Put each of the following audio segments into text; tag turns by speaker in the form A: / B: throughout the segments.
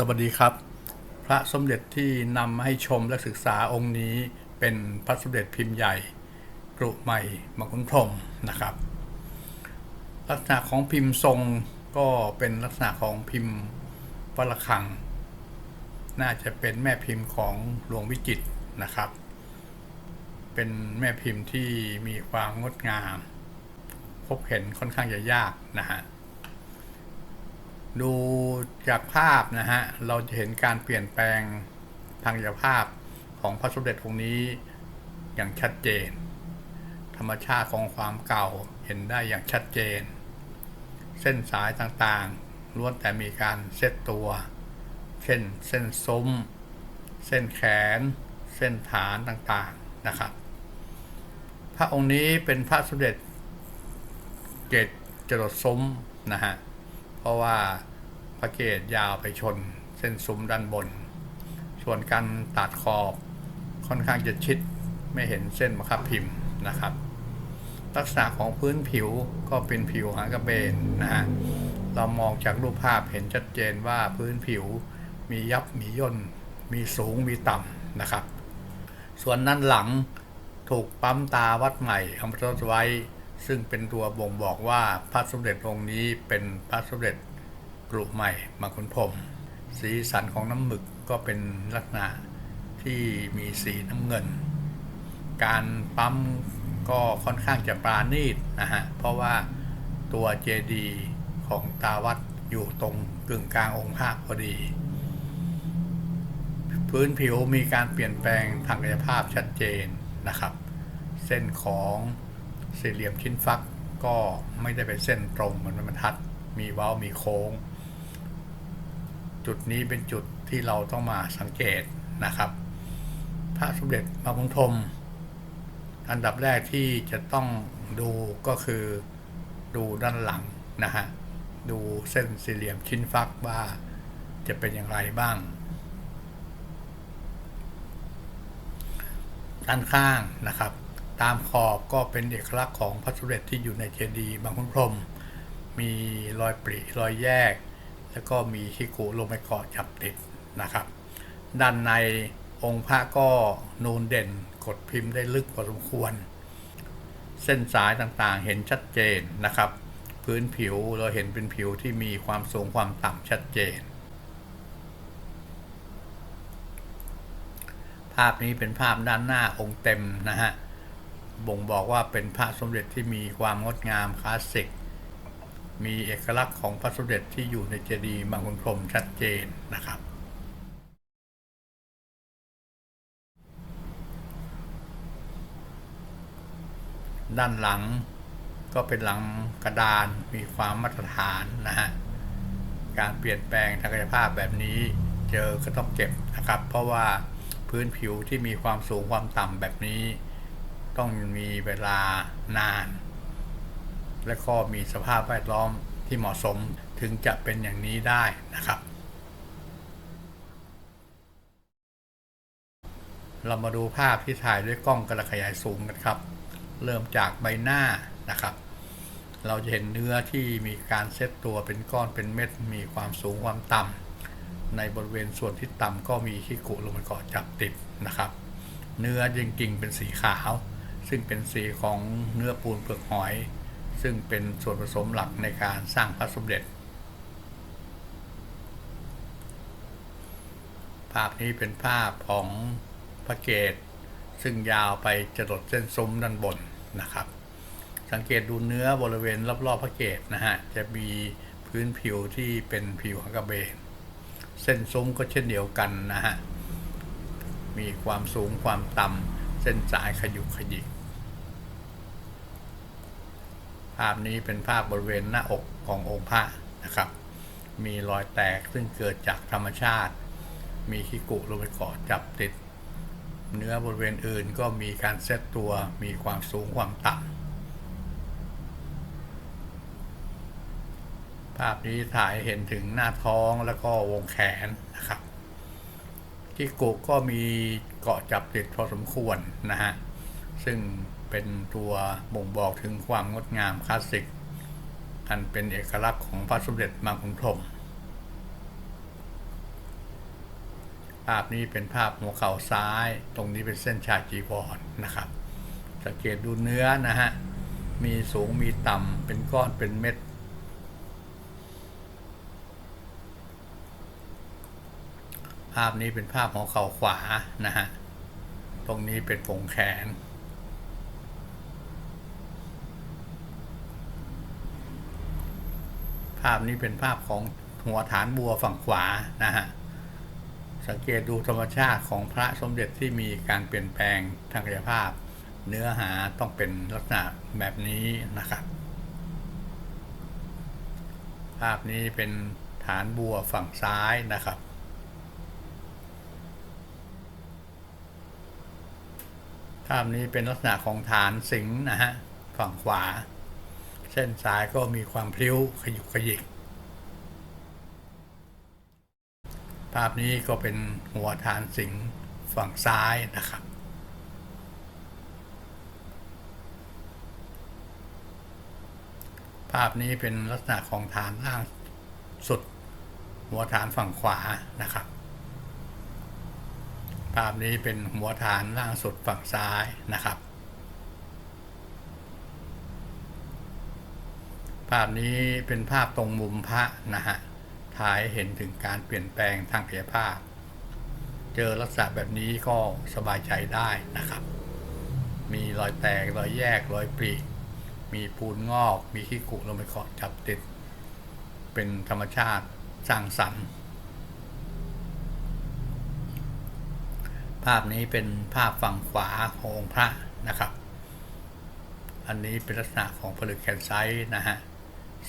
A: สวัสดีครับ พระสมเด็จที่นำมาให้ชมและศึกษาองค์นี้เป็นพระสมเด็จพิมพ์ใหญ่กรุใหม่มงคลพรมนะครับ ลักษณะของพิมพ์ทรงก็เป็นลักษณะของพิมพ์วัลคัง น่าจะเป็นแม่พิมพ์ของหลวงวิจิตรนะครับ เป็นแม่พิมพ์ที่มีความงดงาม พบเห็นค่อนข้างจะยากนะฮะ ดูจากภาพนะฮะ เราจะเห็นการเปลี่ยนแปลงทางกายภาพของพระสมเด็จองค์นี้อย่างชัดเจน ธรรมชาติของความเก่าเห็นได้อย่างชัดเจน เส้นสายต่างๆล้วนแต่มีการเซตตัว เช่นเส้นซุ้ม เส้นแขน เส้นฐานต่างๆนะครับ พระองค์นี้เป็นพระสมเด็จเกตจรดซุ้มนะฮะ ราะว่าพระเกศยาวไปชนเส้นซุ้มด้านบน ส่วนการตัดขอบค่อนข้างจะชิดไม่เห็นเส้นมะคับพิมพ์นะครับ ลักษณะของพื้นผิวก็เป็นผิวหางกระเบนนะฮะเรามองจากรูปภาพเห็นชัดเจนว่าพื้นผิวมียับมีย่น มีสูงมีต่ำนะครับ ส่วนด้านหลังถูกปั๊มตาวัดใหม่เอามาทไว้ ซึ่งเป็นตัวบ่งบอกว่าพระสมเด็จองค์นี้เป็นพระสมเด็จกรุใหม่มาคุณพรมสีสันของน้ำหมึกก็เป็นลักษณะที่มีสีน้ำเงิน การปั๊มก็ค่อนข้างจะปราณีตนะฮะ เพราะว่าตัวเจดีของตาวัดอยู่ตรงกึ่งกลางองค์พระพอดี พื้นผิวมีการเปลี่ยนแปลงทางกายภาพชัดเจนนะครับ เส้นของ สี่เหลี่ยมชิ้นฟักก็ไม่ได้เป็นเส้นตรงเหมือนบรรทัด มีเว้ามีโค้ง จุดนี้เป็นจุดที่เราต้องมาสังเกตนะครับ พระสมเด็จพระพุทธทมอันดับแรกที่จะต้องดูก็คือดูด้านหลังนะฮะดูเส้นสี่เหลี่ยมชิ้นฟักว่าจะเป็นอย่างไรบ้าง ด้านข้างนะครับ ตามขอบก็เป็นเอกลักษณ์ของพระสมเด็จที่อยู่ในเจดีย์บางขุนพรหมมีรอยปริรอยแยก แล้วก็มีชิกุลงไปเกาะจับติดนะครับ ด้านในองค์พระก็นูนเด่นกดพิมพ์ได้ลึกพอสมควร เส้นสายต่างๆเห็นชัดเจนนะครับ พื้นผิวเราเห็นเป็นผิวที่มีความสูงความต่ำชัดเจน ภาพนี้เป็นภาพด้านหน้าองค์เต็มนะฮะ บ่งบอกว่าเป็นพระสมเด็จที่มีความงดงามคลาสสิก มีเอกลักษณ์ของพระสมเด็จที่อยู่ในเจดีย์บางขุนพรมชัดเจนนะครับ ด้านหลังก็เป็นหลังกระดานมีความมาตรฐานนะฮะ การเปลี่ยนแปลงทางกายภาพแบบนี้เจอก็ต้องเก็บนะครับ เพราะว่าพื้นผิวที่มีความสูงความต่ำแบบนี้ ต้องมีเวลานาน และก็มีสภาพแวดล้อมที่เหมาะสมถึงจะเป็นอย่างนี้ได้นะครับ เรามาดูภาพที่ถ่ายด้วยกล้องกระขยายสูงกันครับ เริ่มจากใบหน้านะครับ เราจะเห็นเนื้อที่มีการเซตตัวเป็นก้อนเป็นเม็ดมีความสูงความต่ำในบริเวณส่วนที่ต่ำก็มีขี้กุลงมาเกาะจับติดนะครับ เนื้อจริงๆเป็นสีขาว ซึ่งเป็นสีของเนื้อปูนเปลือกหอย ซึ่งเป็นส่วนผสมหลักในการสร้างพระสมเด็จ ภาพนี้เป็นภาพของพระเกศซึ่งยาวไปจรดเส้นซุ้มด้านบนนะครับ สังเกตดูเนื้อบริเวณรอบๆพระเกศนะฮะจะมีพื้นผิวที่เป็นผิวของกระเบนเส้นซุ้มก็เช่นเดียวกันนะฮะมีความสูงความต่ำเส้นสายขยุกขยิก ภาพนี้เป็นภาพบริเวณหน้าอกขององค์พระนะครับ มีรอยแตกซึ่งเกิดจากธรรมชาติ มีขี้กุลงไปเกาะจับติด เนื้อบริเวณอื่นก็มีการเซตตัวมีความสูงความต่ำภาพนี้ถ่ายเห็นถึงหน้าท้องแล้วก็วงแขนนะครับ ที่กุก็มีเกาะจับติดพอสมควรนะฮะ ซึ่ง เป็นตัวบ่งบอกถึงความงดงามคลาสสิก อันเป็นเอกลักษณ์ของพระสมเด็จมาคุณพรมภาพนี้เป็นภาพหัวเข่าซ้าย ตรงนี้เป็นเส้นชาจีวรนะครับ สังเกตดูเนื้อนะฮะ มีสูงมีต่ำเป็นก้อนเป็นเม็ด ภาพนี้เป็นภาพหัวเข่าขวานะฮะ ตรงนี้เป็นผงแขนาพนี้เป็นภาพของหัวฐานบัวฝั่งขวานะฮะสังเกตดูธรรมชาติของพระสมเด็จที่มีการเปลี่ยนแปลงทางกายภาพ เนื้อหาต้องเป็นลักษณะแบบนี้นะครับ ภาพนี้เป็นฐานบัวฝั่งซ้ายนะครับ ภาพนี้เป็นลักษณะของฐานสิงห์นะฮะฝั่งขวา เส้นซ้ายก็มีความพลิ้วขยุกขยิก ภาพนี้ก็เป็นหัวฐานสิงห์ฝั่งซ้ายนะครับ ภาพนี้เป็นลักษณะของฐานล่างสุด หัวฐานฝั่งขวานะครับ ภาพนี้เป็นหัวฐานล่างสุดฝั่งซ้ายนะครับ ภาพนี้เป็นภาพตรงมุมพระนะฮะถ่ายเห็นถึงการเปลี่ยนแปลงทางกายภาพ เจอลักษณะแบบนี้ก็สบายใจได้นะครับ มีรอยแตกรอยแยกรอยปรีมีปูนงอก มีขี้กุลงไปเกาะจับติด เป็นธรรมชาติสร้างสรรค์ ภาพนี้เป็นภาพฝั่งขวาขององค์พระนะครับ อันนี้เป็นลักษณะของผลึกแคนไซต์นะฮะ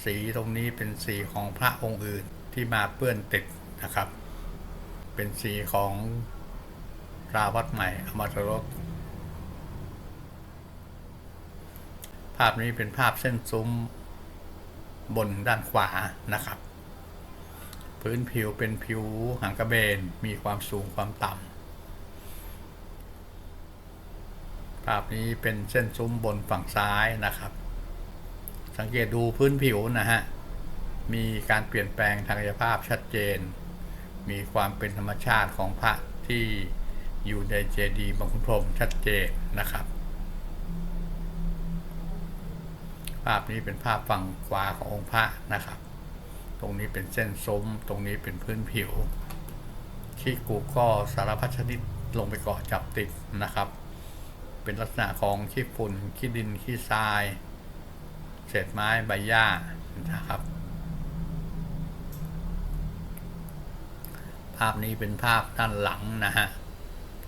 A: สีตรงนี้เป็นสีของพระองค์อื่นที่มาเปื้อนติดนะครับ เป็นสีของราวัดใหม่อมตรสภาพนี้เป็นภาพเส้นซุ้มบนด้านขวานะครับ พื้นผิวเป็นผิวหางกระเบนมีความสูงความต่ำภาพนี้เป็นเส้นซุ้มบนฝั่งซ้ายนะครับ สังเกตดูพื้นผิวนะฮะ มีการเปลี่ยนแปลงทางกายภาพชัดเจน มีความเป็นธรรมชาติของพระที่อยู่ในเจดีย์บางขุนพรมชัดเจนนะครับ ภาพนี้เป็นภาพฝั่งขวาขององค์พระนะครับ ตรงนี้เป็นเส้นซุ้ม ตรงนี้เป็นพื้นผิวขี้กูก็สารพัดชนิดลงไปเกาะจับติดนะครับ เป็นลักษณะของขี้ฝุ่นขี้ดินขี้ทราย เศษไม้ใบหญ้านะครับ ภาพนี้เป็นภาพด้านหลังนะฮะ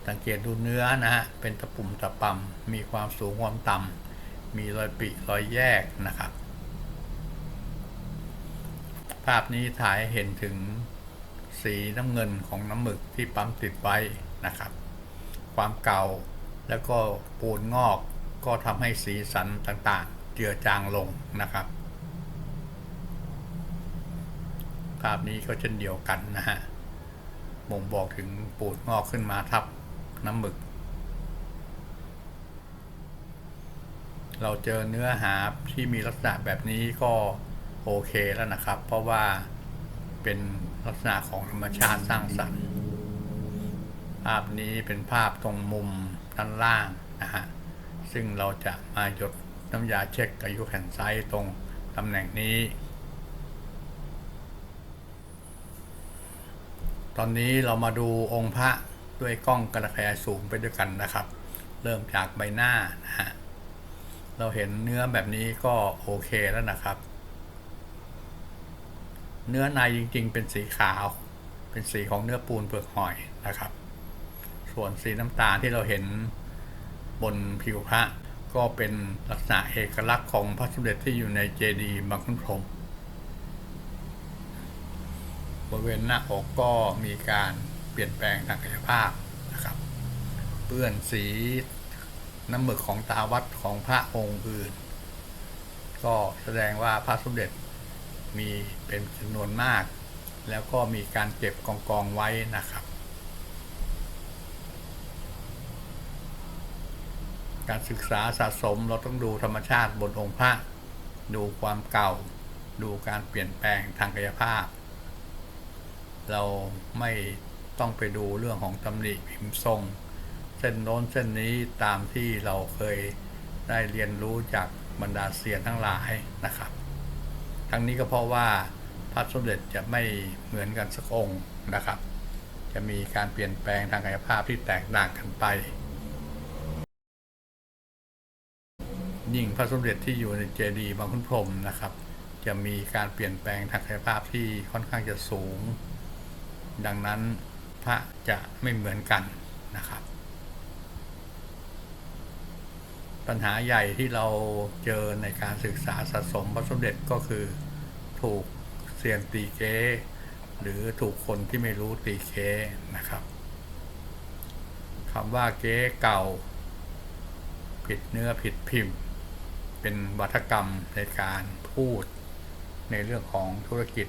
A: สังเกตดูเนื้อนะฮะเป็นตะปุ่มตะปำมีความสูงความต่ำมีรอยปิรอยแยกนะครับ ภาพนี้ถ่ายเห็นถึงสีน้ำเงินของน้ำหมึกที่ปั๊มติดไว้นะครับ ความเก่าแล้วก็ปูนงอกก็ทำให้สีสันต่างๆ เจือจางลงนะครับภาพนี้ก็เช่นเดียวกันนะฮะบ่งบอกถึงปูนงอกขึ้นมาทับน้ำหมึก เราเจอเนื้อหาที่มีลักษณะแบบนี้ก็โอเคแล้วนะครับ เพราะว่าเป็นลักษณะของธรรมชาติสร้างสรรค์ ภาพนี้เป็นภาพตรงมุมด้านล่างนะฮะ ซึ่งเราจะมาหยด น้ำยาเช็คอายุแผ่นไซต์ตรงตำแหน่งนี้ ตอนนี้เรามาดูองค์พระด้วยกล้องกระขยายสูงไปด้วยกันนะครับ เริ่มจากใบหน้านะฮะเราเห็นเนื้อแบบนี้ก็โอเคแล้วนะครับ เนื้อในจริงๆ เป็นสีขาว เป็นสีของเนื้อปูนเปลือกหอยนะครับ ส่วนสีน้ำตาลที่เราเห็นบนผิวพระ ก็เป็นลักษณะเอกลักษณ์ของพระสมเด็จที่อยู่ในเจดีย์บางขุนพรหมบริเวณหน้าอกก็มีการเปลี่ยนแปลงทางกายภาพนะครับ เปื้อนสีน้ำหมึกของตาวัดของพระองค์อื่น ก็แสดงว่าพระสมเด็จมีเป็นจำนวนมาก แล้วก็มีการเก็บกองกองๆไว้นะครับ การศึกษาสะสมเราต้องดูธรรมชาติบนองค์พระดูความเก่า ดูการเปลี่ยนแปลงทางกายภาพ เราไม่ต้องไปดูเรื่องของตำหนิพิมพ์ทรง เส้นโน้นเส้นนี้ตามที่เราเคยได้เรียนรู้จากบรรดาเซียนทั้งหลายนะครับ ทั้งนี้ก็เพราะว่าพระสมเด็จจะไม่เหมือนกันสักองค์นะครับ จะมีการเปลี่ยนแปลงทางกายภาพที่แตกต่างกันไป ยิ่งพระสมเด็จที่อยู่ในเจดีย์บางขุนพรมนะครับ จะมีการเปลี่ยนแปลงทางกายภาพที่ค่อนข้างจะสูง ดังนั้นพระจะไม่เหมือนกันนะครับ ปัญหาใหญ่ที่เราเจอในการศึกษาสะสมพระสมเด็จก็คือถูกเซียนตีเก้หรือถูกคนที่ไม่รู้ตีเก้นะครับคำว่าเก้เก่า ผิดเนื้อผิดพิมพ์ เป็นวัฒกรรมในการพูดในเรื่องของธุรกิจ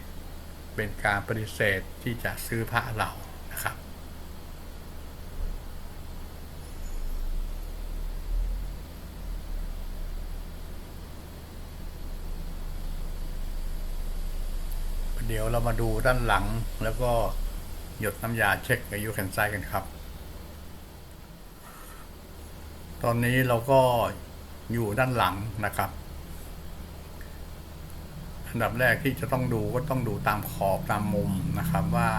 A: เป็นการปฏิเสธที่จะซื้อพระเรานะครับ เดี๋ยวเรามาดูด้านหลังแล้วก็หยดน้ำยาเช็คอายุแขนซ้ายกันครับ ตอนนี้เราก็ อยู่ด้านหลังนะครับ อันดับแรกที่จะต้องดูก็ต้องดูตามขอบตามมุมนะครับว่า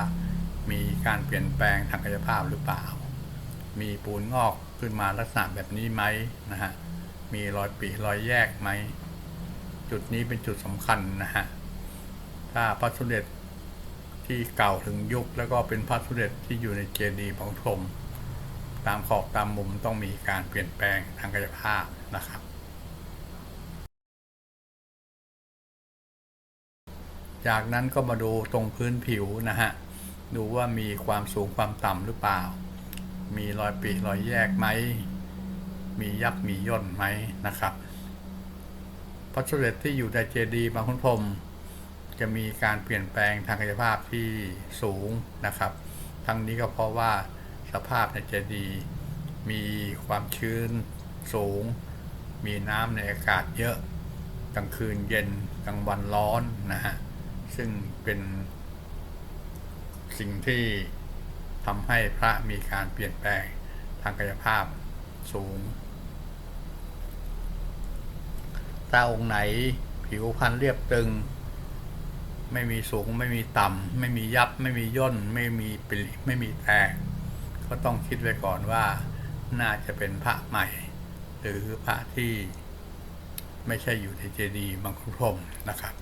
A: มีการเปลี่ยนแปลงทางกายภาพหรือเปล่า มีปูนงอกขึ้นมาลักษณะแบบนี้ไหมนะฮะ มีรอยปีรอยแยกไหม จุดนี้เป็นจุดสำคัญนะฮะ ถ้าพระสมเด็จที่เก่าถึงยุคแล้วก็เป็นพระสมเด็จที่อยู่ในเจดีย์ของพรมตามขอบตามมุมต้องมีการเปลี่ยนแปลงทางกายภาพ นะครับจากนั้นก็มาดูตรงพื้นผิวนะฮะ ดูว่ามีความสูงความต่ำหรือเปล่า มีรอยปีรอยแยกไหม มียับมีย่นไหมนะครับพระสมเด็จที่อยู่ในเจดีย์บางขุนพรมจะมีการเปลี่ยนแปลงทางกายภาพที่สูงนะครับ ทั้งนี้ก็เพราะว่าสภาพในเจดีย์มีความชื้นสูง มีน้ำในอากาศเยอะกลางคืนเย็นกลางวันร้อนนะฮะซึ่งเป็นสิ่งที่ทำให้พระมีการเปลี่ยนแปลงทางกายภาพสูง ถ้าองค์ไหนผิวพรรณเรียบตึง ไม่มีสูงไม่มีต่ำ ไม่มียับไม่มีย่น ไม่มีปริไม่มีแตก ก็ต้องคิดไว้ก่อนว่าน่าจะเป็นพระใหม่ หรือพระที่ไม่ใช่อยู่ในเจดีย์บางขุนพรมนะครับ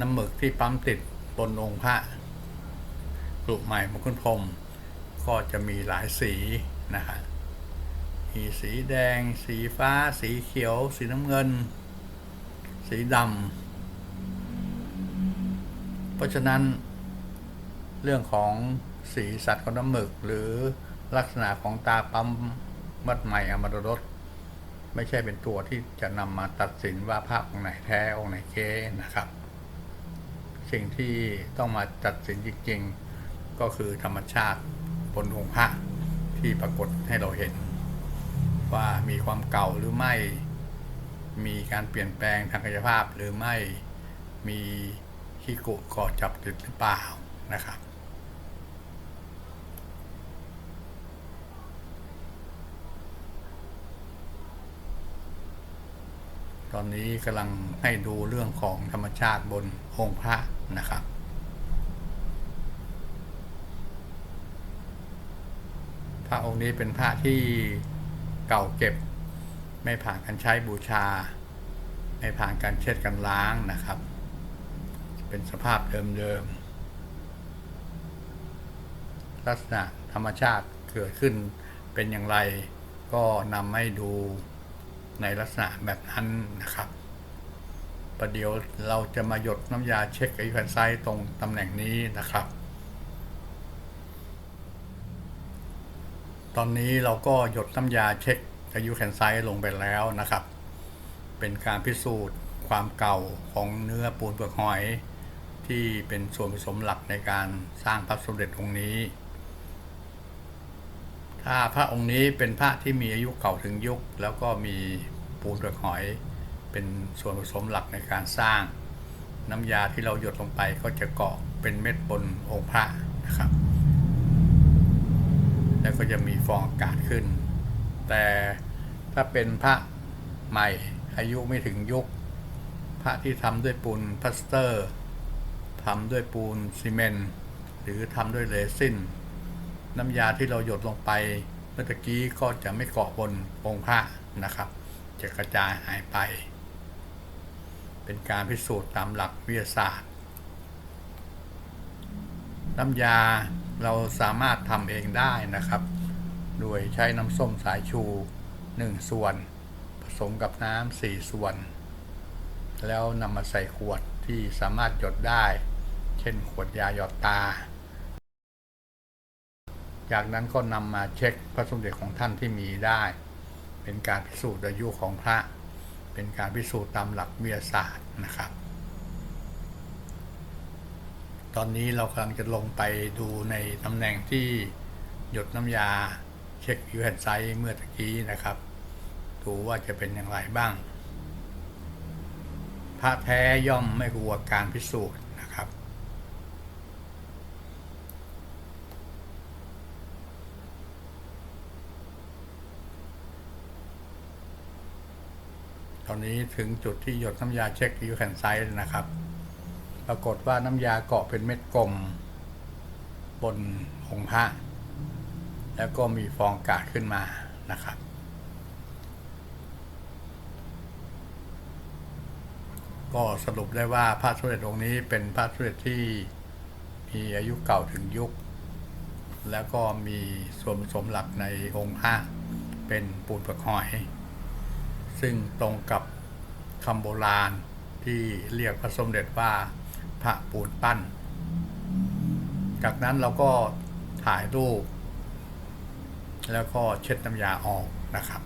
A: น้ำหมึกที่ปั๊มติดบนองค์พระกลุ่มใหม่มงคลพรมก็จะมีหลายสีนะฮะมีสีแดง สีฟ้า สีเขียว สีน้ำเงิน สีดำ เพราะฉะนั้น เรื่องของสีสัตว์ของน้ำหมึก หรือลักษณะของตาปั๊มวัดใหม่อมรรสไม่ใช่เป็นตัวที่จะนำมาตัดสินว่าภาพองไหนแท้องไหนเก๊นะครับ สิ่งที่ต้องมาตัดสินจริงๆ ก็คือธรรมชาติบนองค์พระที่ปรากฏให้เราเห็น ว่ามีความเก่าหรือไม่ มีการเปลี่ยนแปลงทางกายภาพหรือไม่มีขี้กุก่อจับติดหรือเปล่านะครับ ตอนนี้กำลังให้ดูเรื่องของธรรมชาติบนองค์พระนะครับพระองค์นี้เป็นพระที่เก่าเก็บ ไม่ผ่านการใช้บูชา ไม่ผ่านการเช็ดกันล้างนะครับ เป็นสภาพเดิมๆลักษณะธรรมชาติเกิดขึ้นเป็นอย่างไรก็นำให้ดู ในลักษณะแบบนั้นนะครับ ประเดี๋ยวเราจะมาหยดน้ำยาเช็คไอแผ่นไซต์ตรงตำแหน่งนี้นะครับ ตอนนี้เราก็หยดน้ำยาเช็คอายุแคนไซต์ลงไปแล้วนะครับ เป็นการพิสูจน์ความเก่าของเนื้อปูนเปลือกหอย ที่เป็นส่วนผสมหลักในการสร้างพระสมเด็จองค์นี้ ถ้าพระองค์นี้เป็นพระที่มีอายุเก่าถึงยุค แล้วก็มีปูนเปลือกหอย เป็นส่วนผสมหลักในการสร้าง น้ำยาที่เราหยดลงไปก็จะเกาะเป็นเม็ดบนองค์พระนะครับ แล้วก็จะมีฟองอากาศขึ้น แต่ถ้าเป็นพระใหม่อายุไม่ถึงยุค พระที่ทำด้วยปูนพลาสเตอร์ทำด้วยปูนซีเมนต์หรือทำด้วยเรซิน น้ำยาที่เราหยดลงไปเมื่อกี้ก็จะไม่เกาะบนองค์พระนะครับ จะกระจายหายไป เป็นการพิสูจน์ตามหลักวิทยาศาสตร์ น้ำยาเราสามารถทำเองได้นะครับ โดยใช้น้ำส้มสายชู 1 ส่วน ผสมกับน้ำ4ส่วน แล้วนำมาใส่ขวดที่สามารถหยดได้ เช่นขวดยาหยอดตา จากนั้นก็นำมาเช็คพระสมเด็จของท่านที่มีได้ เป็นการพิสูจน์อายุของพระ เป็นการพิสูจน์ตามหลักวิทยาศาสตร์นะครับ ตอนนี้เรากำลังจะลงไปดูในตำแหน่งที่หยดน้ำยาเช็คยูแอนไซต์เมื่อตะกี้นะครับ ดูว่าจะเป็นอย่างไรบ้าง พระแท้ย่อมไม่กลัวการพิสูจน์นะครับ ต อนนี้ถึงจุดที่หยดน้ำยาเช็คยูแอนไซต์นะครับ ปรากฏว่าน้ำยาเกาะเป็นเม็ดกลม บนองค์พระแล้วก็มีฟองอากาศขึ้นมานะครับ ก็สรุปได้ว่าพระสมเด็จองค์นี้เป็นพระสมเด็จที่มีอายุเก่าถึงยุค แล้วก็มีส่วนผสมหลักในองค์พระเป็นปูนปลือกหอย ซึ่งตรงกับคำโบราณที่เรียกพระสมเด็จว่าพระปูนปั้น จากนั้นเราก็ถ่ายรูป แล้วก็เช็ดน้ำยาออกนะครับ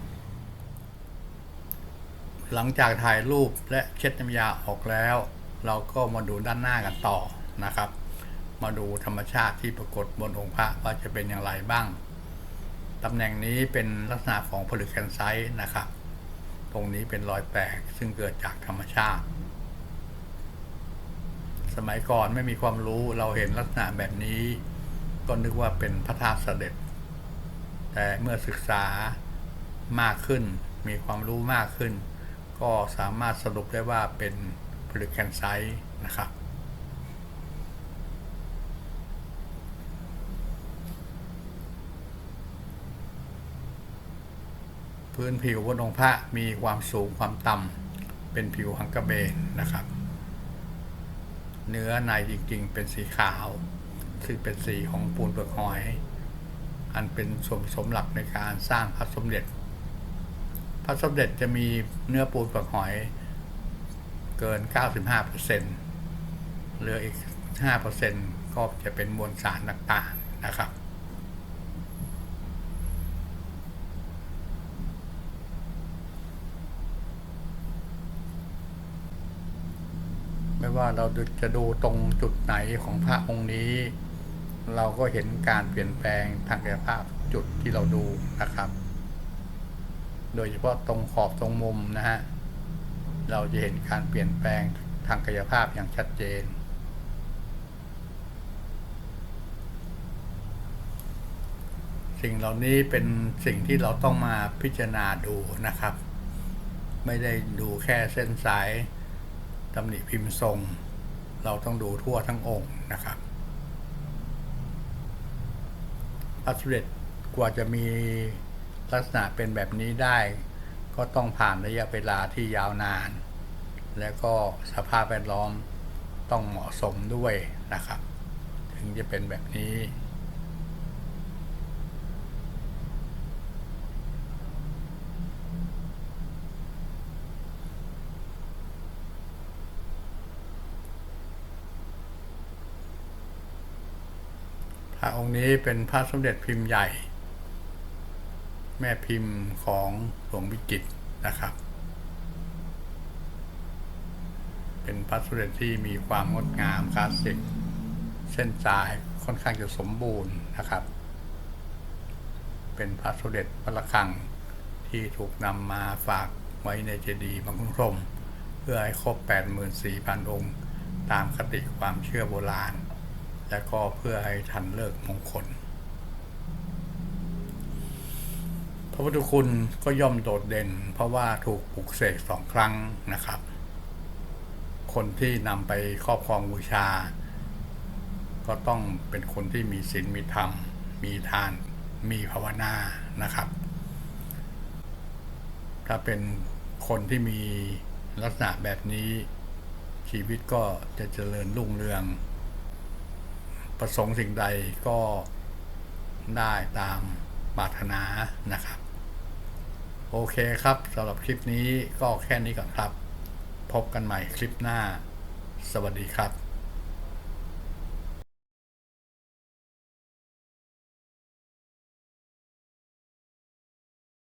A: หลังจากถ่ายรูปและเช็ดน้ำยาออกแล้ว เราก็มาดูด้านหน้ากันต่อนะครับ มาดูธรรมชาติที่ปรากฏบนองค์พระว่าจะเป็นอย่างไรบ้างตำแหน่งนี้เป็นลักษณะของผลึกแคนไซต์นะครับ ตรงนี้เป็นรอยแตกซึ่งเกิดจากธรรมชาติ สมัยก่อนไม่มีความรู้เราเห็นลักษณะแบบนี้ ก็นึกว่าเป็นพระธาตุเสด็จ แต่เมื่อศึกษามากขึ้น มีความรู้มากขึ้น ก็สามารถสรุปได้ว่าเป็นผลึกแคนไซต์นะครับ พื้นผิวบนองค์พระมีความสูงความต่ำเป็นผิวหังกระเบนนะครับ เนื้อในจริงๆ เป็นสีขาว ซึ่งเป็นสีของปูนเปลือกหอย อันเป็นส่วนผสมหลักในการสร้างพระสมเด็จ พระสมเด็จจะมีเนื้อปูนเปลือกหอยเกิน 95%เหลืออีก 5%ก็จะเป็นมวลสารต่างๆนะครับ ว่าเราจะดูตรงจุดไหนของพระองค์นี้ เราก็เห็นการเปลี่ยนแปลงทางกายภาพจุดที่เราดูนะครับ โดยเฉพาะตรงขอบตรงมุมนะฮะเราจะเห็นการเปลี่ยนแปลงทางกายภาพอย่างชัดเจน สิ่งเหล่านี้เป็นสิ่งที่เราต้องมาพิจารณาดูนะครับ ไม่ได้ดูแค่เส้นสาย ตำหนิพิมพ์ทรง เราต้องดูทั่วทั้งองค์นะครับพระสมเด็จกว่าจะมีลักษณะเป็นแบบนี้ได้ ก็ต้องผ่านระยะเวลาที่ยาวนาน และก็สภาพแวดล้อมต้องเหมาะสมด้วยนะครับ ถึงจะเป็นแบบนี้ พระองค์ นี้เป็นพระสมเด็จพิมพ์ใหญ่ แม่พิมพ์ของหลวงวิจิตนะครับ เป็นพระสมเด็จที่มีความงดงามคลาสสิกเส้นสายค่อนข้างจะสมบูรณ์นะครับ เป็นพระสมเด็จพระระฆังที่ถูกนำมาฝากไว้ในเจดีย์บางขุนพรมเพื่อให้ครบ 84,000 องค์ ตามคติความเชื่อโบราณ และก็เพื่อให้ทันเลิกมงคล พระพุทธคุณก็ย่อมโดดเด่น เพราะว่าถูกปลุกเสกสองครั้งนะครับ คนที่นำไปครอบครองบูชา ก็ต้องเป็นคนที่มีศีลมีธรรม มีทาน มีภาวนานะครับ ถ้าเป็นคนที่มีลักษณะแบบนี้ชีวิตก็จะเจริญรุ่งเรือง ประสงค์สิ่งใดก็ได้ตามปรารถนานะครับ โอเคครับสำหรับคลิปนี้ก็แค่นี้ก่อนครับ พบกันใหม่คลิปหน้า สวัสดีครับ